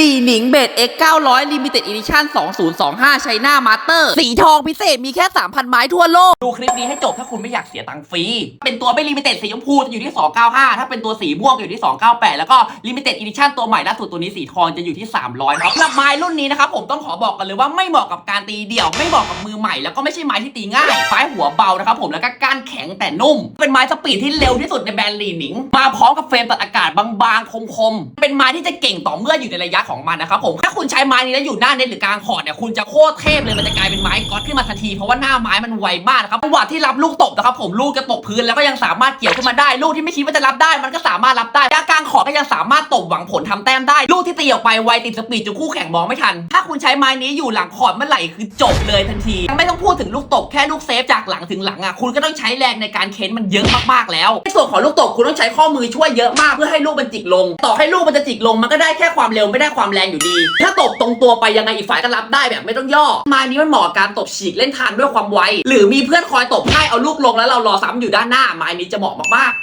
ลีหนิงเบด X 900 Limited Edition 2025ชัยนามาสเตอร์สีทองพิเศษมีแค่3,000ไม้ทั่วโลก ดูคลิปนี้ให้จบถ้าคุณไม่อยากเสียตังค์ฟรี เป็นตัวไม่ลิมิเต็ดสีชมพูจะอยู่ที่ 295 ถ้าเป็นตัวสีม่วงอยู่ที่ 298 แล้วก็ลิมิเต็ดอีดิชั่นตัวใหม่ล่าสุดตัวนี้สีทองจะอยู่ที่ 300นะครับสำหรับไม้รุ่นนี้นะครับผมต้องขอบอกกันเลยว่าไม่เหมาะกับการตีเดี่ยวไม่เหมาะกับมือใหม่แล้วก็ไม่ใช่ไม้ที่ตีง่ายไม้หัวเบานะครับผมแล้วก็ก แข็งแต่นุ่ม เป็นไม้สปีดที่เร็วที่สุดในแบรนด์ลีหนิง มาพร้อมกับเฟรมตัดอากาศบางๆ คมๆ เป็นไม้ที่จะเก่งต่อเมื่ออยู่ในระยะของมันนะครับผม ถ้าคุณใช้ไม้นี้แล้วอยู่หน้าเน็ตหรือกลางคอร์ดเนี่ยคุณจะโคตรเทพเลยมันจะกลายเป็นไม้ก๊อตขึ้นมาทันทีเพราะว่าหน้าไม้มันไวมากนะครับจังหวะที่รับลูกตบนะครับผมลูกจะตกพื้นแล้วก็ยังสามารถเกี่ยวขึ้นมาได้ลูกที่ไม่คิดว่าจะรับได้มันก็สามารถรับได้ ก็ยังสามารถตบหวังผลทำแต้มได้ ลูกที่ตีออกไปไวติดสปีดจนคู่แข่งมองไม่ทัน ถ้าคุณใช้ไม้นี้อยู่หลังคอดเมื่อไหร่คือจบเลยทันทียังไม่ต้องพูดถึงลูกตบแค่ลูกเซฟจากหลังถึงหลังอะคุณก็ต้องใช้แรงในการเค้นมันเยอะมากๆแล้วในส่วนของลูกตบคุณต้องใช้ข้อมือช่วยเยอะมากเพื่อให้ลูกมันจิกลง ต่อให้ลูกมันจะจิกลงมันก็ได้แค่ความเร็วไม่ได้ความแรงอยู่ดี ถ้าตบตรงตัวไปยังไงอีกฝ่ายก็รับได้แบบไม่ต้องย่อไม้นี้มันเหมาะการตบฉีกเล่นทางด้วยความไวหรือมีเพื่อนคอยตบให้เอาลูกลงแล้วเรารอซ้ำอยู่ด้านหน้าไม้นี้จะเหมาะมากๆ